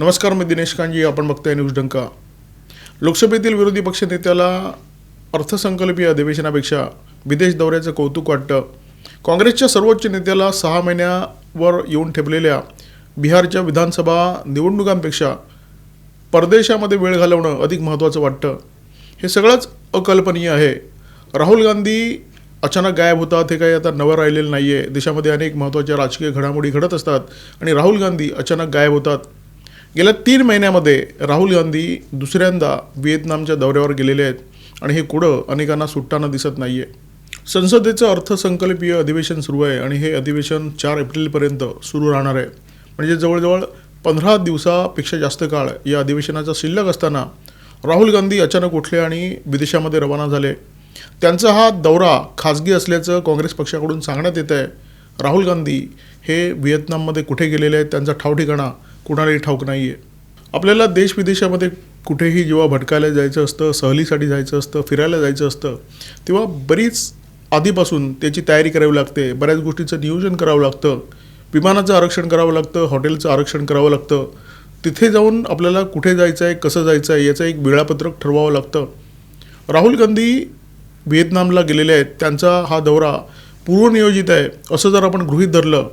नमस्कार मी दिनेश कांजी आपण बघताय न्यूज डंका. लोकसभेतील विरोधी पक्षनेत्याला अर्थसंकल्पीय अधिवेशनापेक्षा विदेश दौऱ्याचं कौतुक वाटतं. काँग्रेसच्या सर्वोच्च नेत्याला सहा महिन्यावर येऊन ठेपलेल्या बिहारच्या विधानसभा निवडणुकांपेक्षा परदेशामध्ये वेळ घालवणं अधिक महत्त्वाचं वाटतं. हे सगळंच अकल्पनीय आहे. राहुल गांधी अचानक गायब होतात हे काही आता नवं राहिलेलं नाही आहे देशामध्ये अनेक महत्त्वाच्या राजकीय घडामोडी घडत असतात आणि राहुल गांधी अचानक गायब होतात. गेल्या तीन महिन्यामध्ये राहुल गांधी दुसऱ्यांदा व्हिएतनामच्या दौऱ्यावर गेलेले आहेत आणि हे कुठं अनेकांना सुटताना दिसत नाही आहे संसदेचं अर्थसंकल्पीय अधिवेशन सुरू आहे आणि हे अधिवेशन चार एप्रिलपर्यंत सुरू राहणार आहे. म्हणजे जवळजवळ पंधरा दिवसापेक्षा जास्त काळ या अधिवेशनाचा शिल्लक असताना राहुल गांधी अचानक उठले आणि विदेशामध्ये रवाना झाले. त्यांचा हा दौरा खाजगी असल्याचं काँग्रेस पक्षाकडून सांगण्यात येत आहे राहुल गांधी हे व्हिएतनाममध्ये कुठे गेलेले आहेत त्यांचा ठावठिकाणा कुणालाही ठाऊक नाही आहे आपल्याला देश विदेशामध्ये कुठेही जेव्हा भटकायला जायचं असतं सहलीसाठी जायचं असतं फिरायला जायचं असतं तेव्हा बरीच आधीपासून त्याची तयारी करावी लागते. बऱ्याच गोष्टीचं नियोजन करावं लागतं. विमानाचं आरक्षण करावं लागतं हॉटेलचं आरक्षण करावं लागतं. तिथे जाऊन आपल्याला कुठे जायचं आहे कसं जायचं आहे याचं एक वेळापत्रक ठरवावं लागतं. राहुल गांधी व्हिएतनामला गेलेले आहेत. त्यांचा हा दौरा पूर्वनियोजित आहे. असं जर आपण गृहीत धरलं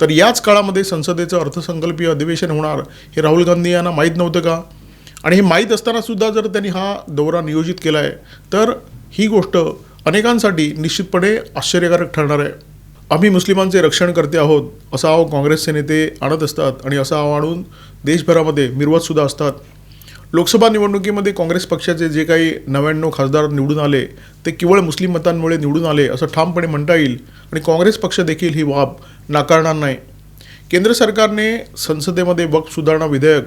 तर याच काळामध्ये संसदेचं अर्थसंकल्पीय अधिवेशन होणार हे राहुल गांधी यांना माहीत नव्हतं का? आणि हे माहीत असतानासुद्धा जर त्यांनी हा दौरा नियोजित केला आहे तर ही गोष्ट अनेकांसाठी निश्चितपणे आश्चर्यकारक ठरणार आहे. आम्ही मुस्लिमांचे रक्षण करते आहोत असा आव काँग्रेसचे नेते आणत असतात आणि असा आव आणून देशभरामध्ये मिरवतसुद्धा असतात. लोकसभा निवडणुकीमध्ये काँग्रेस पक्षाचे जे काही नव्याण्णव खासदार निवडून आले ते केवळ मुस्लिम मतांमुळे निवडून आले असं ठामपणे म्हणता येईल आणि काँग्रेस पक्ष देखील ही बाब नाकारणार नाही. केंद्र सरकारने संसदेमध्ये वक्फ सुधारणा विधेयक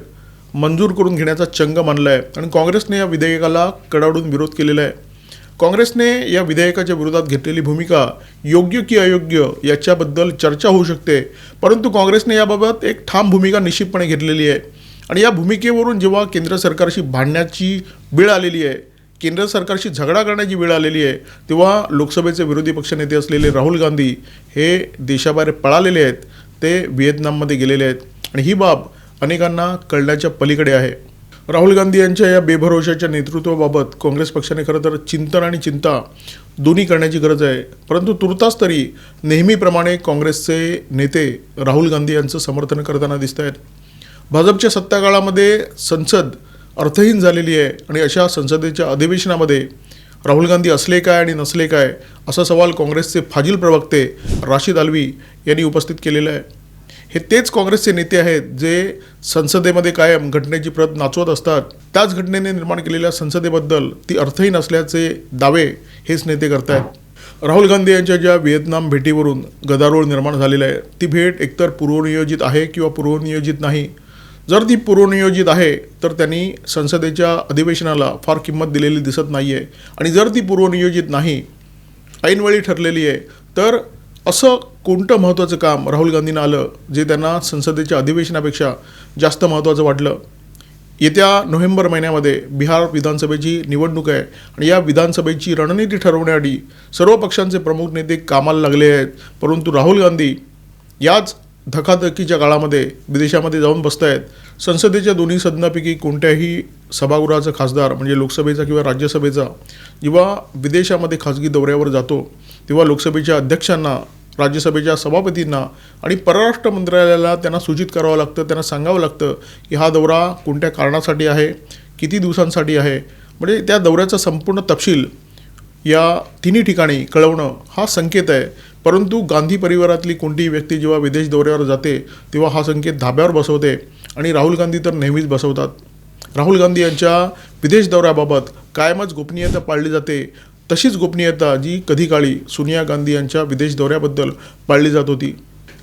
मंजूर करून घेण्याचा चंग मानला आहे आणि काँग्रेसने या विधेयकाला कडाडून विरोध केलेला आहे. काँग्रेसने या विधेयकाच्या विरोधात घेतलेली भूमिका योग्य की अयोग्य याच्याबद्दल चर्चा होऊ शकते परंतु काँग्रेसने याबाबत एक ठाम भूमिका निश्चितपणे घेतलेली आहे. आणि या भूमिकेवरून जेव्हा केंद्र सरकारशी भांडण्याची वेळ आलेली आहे केंद्र सरकारशी झगडा करण्याची वेळ आलेली आहे तेव्हा लोकसभेचे विरोधी पक्षनेते असलेले राहुल गांधी हे देशाबाहेर पळालेले आहेत ते व्हिएतनाममध्ये गेलेले आहेत. आणि ही बाब अनेकांना कळण्याच्या पलीकडे आहे. राहुल गांधी यांच्या या बेभरोशाच्या नेतृत्वाबाबत काँग्रेस पक्षाने खरं तर चिंतन आणि चिंता दोन्ही करण्याची गरज आहे. परंतु तुर्तास तरी नेहमीप्रमाणे काँग्रेसचे नेते राहुल गांधी यांचं समर्थन करताना दिसत आहेत भाजपच्या सत्ताकाळामध्ये संसद अर्थहीन झालेली आहे आणि अशा संसदेच्या अधिवेशनामध्ये राहुल गांधी असले काय आणि नसले काय असा सवाल काँग्रेसचे फाजील प्रवक्ते राशिद अल्वी यांनी उपस्थित केलेला आहे. हे तेच काँग्रेसचे नेते आहेत जे संसदेमध्ये कायम घटनेची प्रत नाचवत असतात. त्याच घटनेने निर्माण केलेल्या संसदेबद्दल ती अर्थहीन असल्याचे दावे हेच नेते करतायत. राहुल गांधी यांच्या ज्या व्हिएतनाम भेटीवरून गदारोळ निर्माण झालेला आहे ती भेट एकतर पूर्वनियोजित आहे किंवा पूर्वनियोजित नाही जर ती पूर्वनियोजित आहे तर त्यांनी संसदेच्या अधिवेशनाला फार किंमत दिलेली दिसत नाही आहे आणि जर ती पूर्वनियोजित नाही ऐनवेळी ठरलेली आहे तर असं कोणतं महत्त्वाचं काम राहुल गांधींना आलं जे त्यांना संसदेच्या अधिवेशनापेक्षा जास्त महत्त्वाचं वाटलं? येत्या नोव्हेंबर महिन्यामध्ये बिहार विधानसभेची निवडणूक आहे आणि या विधानसभेची रणनीती ठरवण्यासाठी सर्व पक्षांचे प्रमुख नेते कामाला लागले आहेत. परंतु राहुल गांधी याच धकाधकीच्या काळामध्ये विदेशामध्ये जाऊन बसत आहेत संसदेच्या दोन्ही सदनापैकी कोणत्याही सभागृहाचा खासदार म्हणजे लोकसभेचा किंवा राज्यसभेचा जेव्हा विदेशामध्ये खाजगी दौऱ्यावर जातो तेव्हा लोकसभेच्या अध्यक्षांना राज्यसभेच्या सभापतींना आणि परराष्ट्र मंत्रालयाला त्यांना सूचित करावं लागतं त्यांना सांगावं लागतं की हा दौरा कोणत्या कारणासाठी आहे किती दिवसांसाठी आहे. म्हणजे त्या दौऱ्याचा संपूर्ण तपशील या तिन्ही ठिकाणी कळवणं हा संकेत आहे. परंतु गांधी परिवारातली कोणतीही व्यक्ती जेव्हा विदेश दौऱ्यावर जाते तेव्हा हा संकेत धाब्यावर बसवते आणि राहुल गांधी तर नेहमीच बसवतात. राहुल गांधी यांच्या विदेश दौऱ्याबाबत कायमच गोपनीयता पाळली जाते. तशीच गोपनीयता जी कधी काळी सोनिया गांधी यांच्या विदेश दौऱ्याबद्दल पाळली जात होती.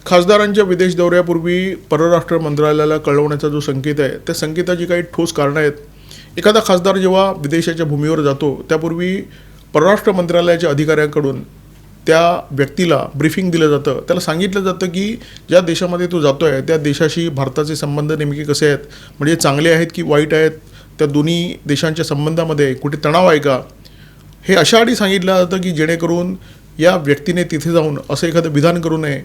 खासदारांच्या विदेश दौऱ्यापूर्वी परराष्ट्र मंत्रालयाला कळवण्याचा जो संकेत आहे त्या संकेताची काही ठोस कारणं आहेत. एखादा खासदार जेव्हा विदेशाच्या भूमीवर जातो त्यापूर्वी परराष्ट्र मंत्रालयाच्या अधिकाऱ्यांकडून त्या व्यक्तीला ब्रीफिंग दिलं जातं. त्याला सांगितलं जातं की ज्या देशामध्ये तो जातो आहे त्या देशाशी भारताचे संबंध नेमके कसे आहेत? म्हणजे चांगले आहेत की वाईट आहेत? त्या दोन्ही देशांच्या संबंधामध्ये कुठे तणाव आहे का? हे अशा आधी सांगितलं जातं की जेणेकरून या व्यक्तीने तिथे जाऊन असं एखादं विधान करू नये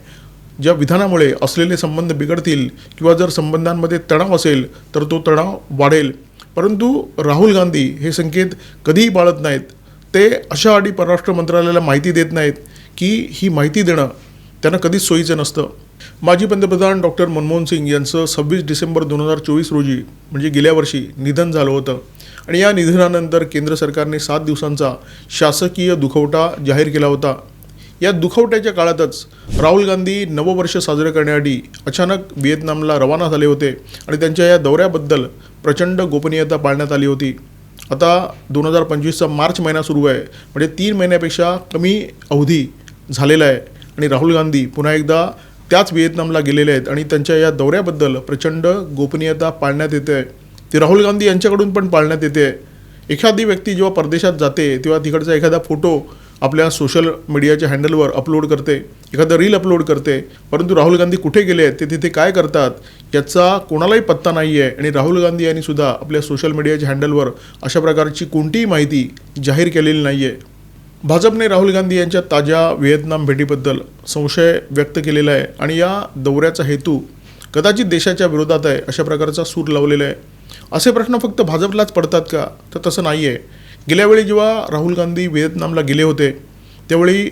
ज्या विधानामुळे असलेले संबंध बिघडतील किंवा जर संबंधांमध्ये तणाव असेल तर तो तणाव वाढेल. परंतु राहुल गांधी हे संकेत कधीही पाळत नाहीत. ते अशा आधी परराष्ट्र मंत्रालयाला माहिती देत नाहीत. की ही माहिती देणं त्यांना कधीच सोयीचं नसतं. माजी पंतप्रधान डॉक्टर मनमोहन सिंग यांचं सव्वीस डिसेंबर दोन हजार चोवीस रोजी म्हणजे गेल्या वर्षी निधन झालं होतं. आणि या निधनानंतर केंद्र सरकारने सात दिवसांचा शासकीय दुखवटा जाहीर केला होता. या दुखवट्याच्या काळातच राहुल गांधी नववर्ष साजरे करण्यासाठी अचानक व्हिएतनामला रवाना झाले होते आणि त्यांच्या या दौऱ्याबद्दल प्रचंड गोपनीयता पाळण्यात आली होती. आता दोन हजार पंचवीसचा मार्च महिना सुरू आहे म्हणजे तीन महिन्यापेक्षा कमी अवधी झालेला आहे. आणि राहुल गांधी पुन्हा एकदा त्याच व्हिएतनामला गेलेले आहेत आणि त्यांच्या या दौऱ्याबद्दल प्रचंड गोपनीयता पाळण्यात येते. ती राहुल गांधी यांच्याकडून पण पाळण्यात येते. एखादी व्यक्ती जेव्हा परदेशात जाते तेव्हा तिकडचा एखादा फोटो आपल्या सोशल मीडियाच्या हँडलवर अपलोड करते एखादं रील अपलोड करते. परंतु राहुल गांधी कुठे गेले आहेत ते तिथे काय करतात याचा कोणालाही पत्ता नाही आहे आणि राहुल गांधी यांनी सुद्धा आपल्या सोशल मीडियाच्या हँडलवर अशा प्रकारची कोणतीही माहिती जाहीर केलेली नाही आहे भाजपने राहुल गांधी यांच्या ताज्या व्हिएतनाम भेटीबद्दल संशय व्यक्त केलेला आहे आणि या दौऱ्याचा हेतू कदाचित देशाच्या विरोधात आहे अशा प्रकारचा सूर लावलेला आहे. असे प्रश्न फक्त भाजपलाच पडतात का? तर तसं नाही आहे गेल्यावेळी जेव्हा राहुल गांधी व्हिएतनामला गेले होते त्यावेळी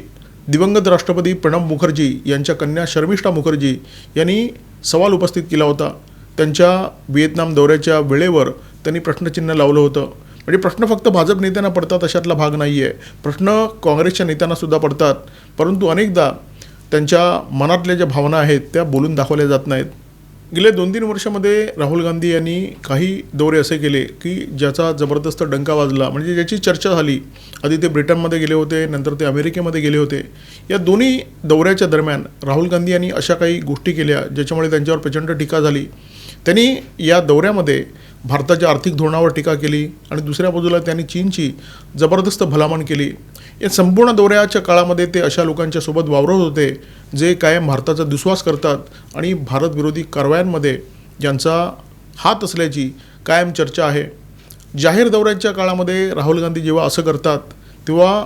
दिवंगत राष्ट्रपती प्रणब मुखर्जी यांच्या कन्या शर्मिष्ठा मुखर्जी यांनी सवाल उपस्थित केला होता. त्यांच्या व्हिएतनाम दौऱ्याच्या वेळेवर त्यांनी प्रश्नचिन्ह लावलं होतं. म्हणजे प्रश्न फक्त भाजप नेत्यांना पडतात अशातला भाग नाही आहे प्रश्न काँग्रेसच्या नेत्यांना सुद्धा पडतात. परंतु अनेकदा त्यांच्या मनातल्या ज्या भावना आहेत त्या बोलून दाखवल्या जात नाहीत. गेल्या दोन तीन वर्षामध्ये राहुल गांधी यांनी काही दौरे असे केले की ज्याचा जबरदस्त डंका वाजला. म्हणजे ज्याची चर्चा झाली. आधी ते ब्रिटनमध्ये गेले होते नंतर ते अमेरिकेमध्ये गेले होते. या दोन्ही दौऱ्याच्या दरम्यान राहुल गांधी यांनी अशा काही गोष्टी केल्या ज्याच्यामुळे त्यांच्यावर प्रचंड टीका झाली. त्यांनी या दौऱ्यामध्ये भारताच्या आर्थिक धोरणावर टीका केली आणि दुसऱ्या बाजूला त्यांनी चीनची जबरदस्त भलामण केली. या संपूर्ण दौऱ्याच्या काळामध्ये ते अशा लोकांच्या सोबत वावरत होते जे कायम भारताचा दुस्वास करतात आणि भारतविरोधी कारवायांमध्ये ज्यांचा हात असल्याची कायम चर्चा आहे. जाहीर दौऱ्याच्या काळामध्ये राहुल गांधी जेव्हा असं करतात तेव्हा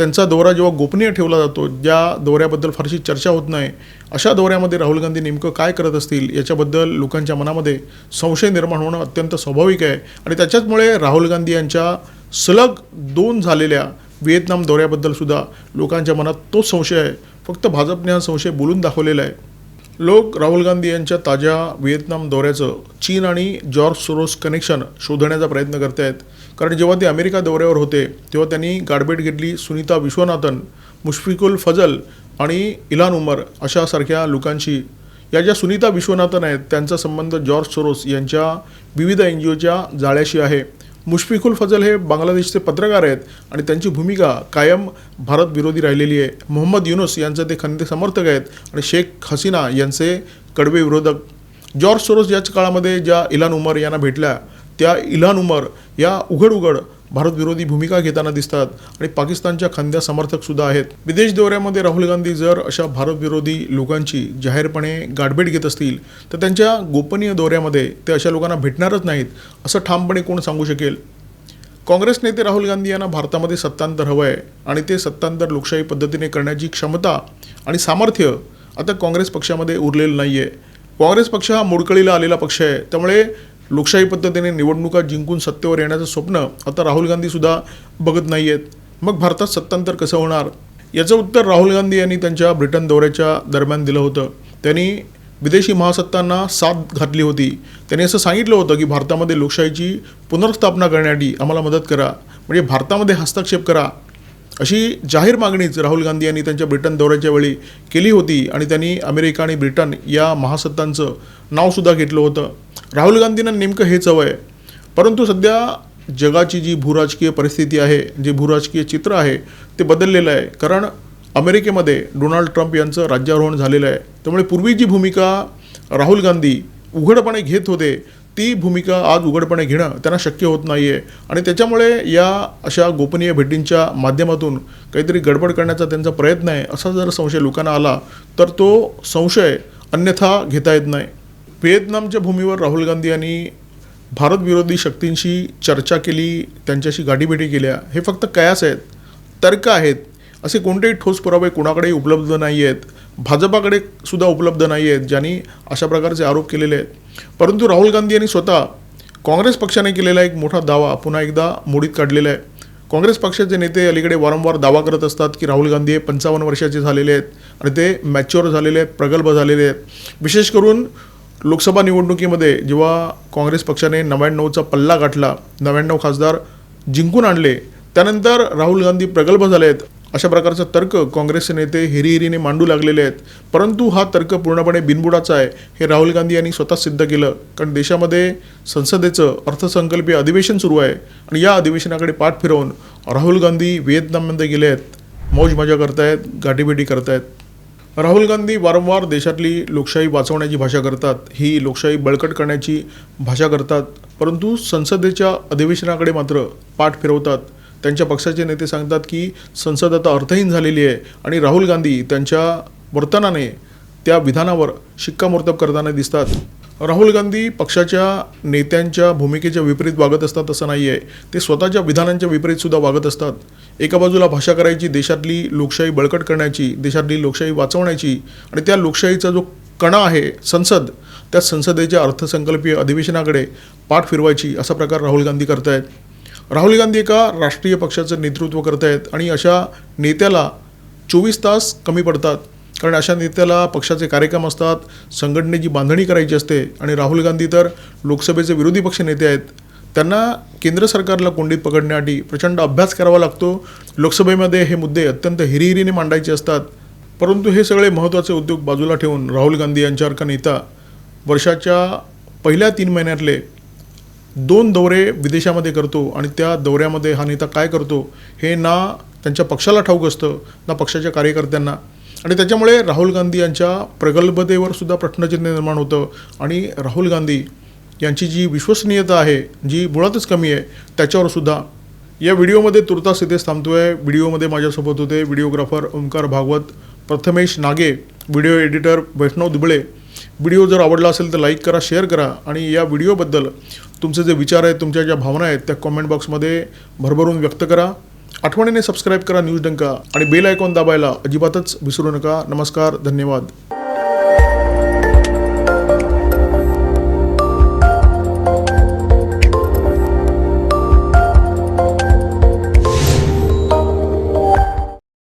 त्यांचा दौरा जेव्हा गोपनीय ठेवला जातो ज्या दौऱ्याबद्दल फारशी चर्चा होत नाही अशा दौऱ्यामध्ये राहुल गांधी नेमकं काय करत असतील याच्याबद्दल लोकांच्या मनामध्ये संशय निर्माण होणं अत्यंत स्वाभाविक आहे. आणि त्याच्याचमुळे राहुल गांधी यांच्या सलग दोन झालेल्या व्हिएतनाम दौऱ्याबद्दल सुद्धा लोकांच्या मनात तोच संशय आहे. फक्त भाजपने हा संशय बोलून दाखवलेला आहे. लोक राहुल गांधी यांच्या ताज्या व्हिएतनाम दौऱ्याचं चीन आणि जॉर्ज सोरोस कनेक्शन शोधण्याचा प्रयत्न करत आहेत कारण जेव्हा ते अमेरिका दौऱ्यावर होते तेव्हा त्यांनी गाडबेट घेतली सुनीता विश्वनाथन मुश्फिकुल फजल आणि इलान उमर अशासारख्या लोकांशी. या ज्या सुनीता विश्वनाथन आहेत त्यांचा संबंध जॉर्ज सोरोस यांच्या विविध एन जी ओच्या जाळ्याशी आहे. मुश्फिकुल फजल हे बांगलादेशचे पत्रकार आहेत आणि त्यांची भूमिका कायम भारत विरोधी राहिलेली आहे. मोहम्मद युनुस यांचे ते खंदे समर्थक आहेत आणि शेख हसीना यांचे कडवे विरोधक. जॉर्ज सोरोस याच काळामध्ये ज्या इलान उमर यांना भेटल्या त्या इलान उमर या उघड उघड भारतविरोधी भूमिका घेताना दिसतात आणि पाकिस्तानच्या खांद्या समर्थकसुद्धा आहेत. विदेश दौऱ्यामध्ये राहुल गांधी जर अशा भारतविरोधी लोकांची जाहीरपणे गाठभेट घेत असतील तर त्यांच्या गोपनीय दौऱ्यामध्ये ते अशा लोकांना भेटणारच नाहीत असं ठामपणे कोण सांगू शकेल? काँग्रेस नेते राहुल गांधी यांना भारतामध्ये सत्तांतर हवं आहे आणि ते सत्तांतर लोकशाही पद्धतीने करण्याची क्षमता आणि सामर्थ्य आता काँग्रेस पक्षामध्ये उरलेलं नाही आहे काँग्रेस पक्ष हा मोडकळीला आलेला पक्ष आहे त्यामुळे लोकशाही पद्धतीने निवडणुका जिंकून सत्तेवर येण्याचं स्वप्न आता राहुल गांधीसुद्धा बघत नाही आहेत मग भारतात सत्तांतर कसं होणार? याचं उत्तर राहुल गांधी यांनी त्यांच्या ब्रिटन दौऱ्याच्या दरम्यान दिलं होतं. त्यांनी विदेशी महासत्तांना साथ घातली होती. त्यांनी असं सांगितलं होतं की भारतामध्ये लोकशाहीची पुनर्स्थापना करण्यासाठी आम्हाला मदत करा. म्हणजे भारतामध्ये हस्तक्षेप करा. अशी जाहीर मागणीच राहुल गांधी यांनी त्यांच्या ब्रिटन दौऱ्याच्या वेळी केली होती आणि त्यांनी अमेरिका आणि ब्रिटन या महासत्तांचं नावसुद्धा घेतलं होतं. राहुल गांधींना नेमकं हेच हवं आहे. परंतु सध्या जगाची जी भूराजकीय परिस्थिती आहे जे भूराजकीय चित्र आहे ते बदललेलं आहे. कारण अमेरिकेमध्ये डोनाल्ड ट्रम्प यांचं राज्यारोहण झालेलं आहे. त्यामुळे पूर्वी जी भूमिका राहुल गांधी उघडपणे घेत होते ती भूमिका आज उघडपणे घेणं त्यांना शक्य होत नाही आहे आणि त्याच्यामुळे या अशा गोपनीय भेटींच्या माध्यमातून काहीतरी गडबड करण्याचा त्यांचा प्रयत्न आहे असा जर संशय लोकांना आला तर तो संशय अन्यथा घेता येत नाही. व्हिएतनामच्या भूमीवर राहुल गांधी यांनी भारतविरोधी शक्तींशी चर्चा केली त्यांच्याशी गाठीभेटी केल्या हे फक्त कयास आहेत तर्क आहेत असे कोणतेही ठोस पुरावे कोणाकडेही उपलब्ध नाही आहेत भाजपाकडे सुद्धा उपलब्ध नाही आहेत ज्यांनी अशा प्रकारचे आरोप केलेले आहेत. परंतु राहुल गांधी यांनी स्वतः काँग्रेस पक्षाने केलेला एक मोठा दावा पुन्हा एकदा मोडीत काढलेला आहे. काँग्रेस पक्षाचे नेते अलीकडे वारंवार दावा करत असतात की राहुल गांधी हे पंचावन्न वर्षाचे झालेले आहेत आणि ते मॅच्युअर झालेले आहेत प्रगल्भ झालेले आहेत. विशेष करून लोकसभा निवडणुकीमध्ये जेव्हा काँग्रेस पक्षाने नव्याण्णवचा पल्ला गाठला नव्याण्णव खासदार जिंकून आणले त्यानंतर राहुल गांधी प्रगल्भ झाले आहेत. अशा प्रकारचा तर्क काँग्रेसचे नेते हिरिहिरीने मांडू लागलेले आहेत. परंतु हा तर्क पूर्णपणे बिनबुडाचा आहे हे राहुल गांधी यांनी स्वतः सिद्ध केलं. कारण देशामध्ये संसदेचं अर्थसंकल्पीय अधिवेशन सुरू आहे आणि या अधिवेशनाकडे पाठ फिरवून राहुल गांधी व्हिएतनाममध्ये गेले आहेत. मौज मजा करतायत गाठीभेटी करतायत. राहुल गांधी वारंवार देशातली लोकशाही वाचवण्याची भाषा करतात. ही लोकशाही बळकट करण्याची भाषा करतात. परंतु संसदेच्या अधिवेशनाकडे मात्र पाठ फिरवतात. त्यांच्या पक्षाचे नेते सांगतात की संसद आता अर्थहीन झालेली आहे आणि राहुल गांधी त्यांच्या वर्तनाने त्या विधानावर शिक्कामोर्तब करताना दिसतात. राहुल गांधी पक्षाच्या नेत्यांच्या भूमिकेच्या विपरीत वागत असतात असं नाही आहे ते स्वतःच्या विधानांच्या विपरीतसुद्धा वागत असतात. एका बाजूला भाषा करायची देशातली लोकशाही बळकट करण्याची देशातली लोकशाही वाचवण्याची आणि त्या लोकशाहीचा जो कणा आहे संसद त्या संसदेच्या अर्थसंकल्पीय अधिवेशनाकडे पाठ फिरवायची असा प्रकार राहुल गांधी करत आहेत राहुल गांधी एका राष्ट्रीय पक्षाचं नेतृत्व करत आहेत आणि अशा नेत्याला चोवीस तास कमी पडतात. कारण अशा नेत्याला पक्षाचे कार्यक्रम असतात संघटनेची बांधणी करायची असते आणि राहुल गांधी तर लोकसभेचे विरोधी पक्ष नेते आहेत. त्यांना केंद्र सरकारला कोंडीत पकडण्यासाठी प्रचंड अभ्यास करावा लागतो. लोकसभेमध्ये हे मुद्दे अत्यंत हिरिहिरीने मांडायचे असतात. परंतु हे सगळे महत्त्वाचे उद्योग बाजूला ठेवून राहुल गांधी यांच्यासारखा नेता वर्षाच्या पहिल्या तीन महिन्यातले दोन दौरे विदेशामध्ये करतो आणि त्या दौऱ्यामध्ये हा नेता काय करतो हे ना त्यांच्या पक्षाला ठाऊक असतं ना पक्षाच्या कार्यकर्त्यांना. आणि त्याच्यामुळे राहुल गांधी यांच्या प्रगल्भतेवर सुद्धा प्रश्नचिन्ह निर्माण होतं. आणि राहुल गांधी यांची जी विश्वसनीयता आहे जी मुळातच कमी आहे त्याच्यावर सुद्धा. या व्हिडिओमध्ये तुर्तास इथेच आहे व्हिडिओमध्ये माझ्यासोबत होते videographer Omkar Bhagwat Prathamesh Nage video editor Vaishnav Dubale video जर आवडला असेल तर लाईक करा शेअर करा आणि या व्हिडिओबद्दल तुमचे जे विचार आहेत तुमच्या ज्या भावना आहेत त्या कॉमेंट बॉक्समध्ये भरभरून व्यक्त करा. आठवणीने सबस्क्राईब करा न्यूज डंका आणि बेल आयकॉन दाबायला अजिबातच विसरू नका. नमस्कार धन्यवाद.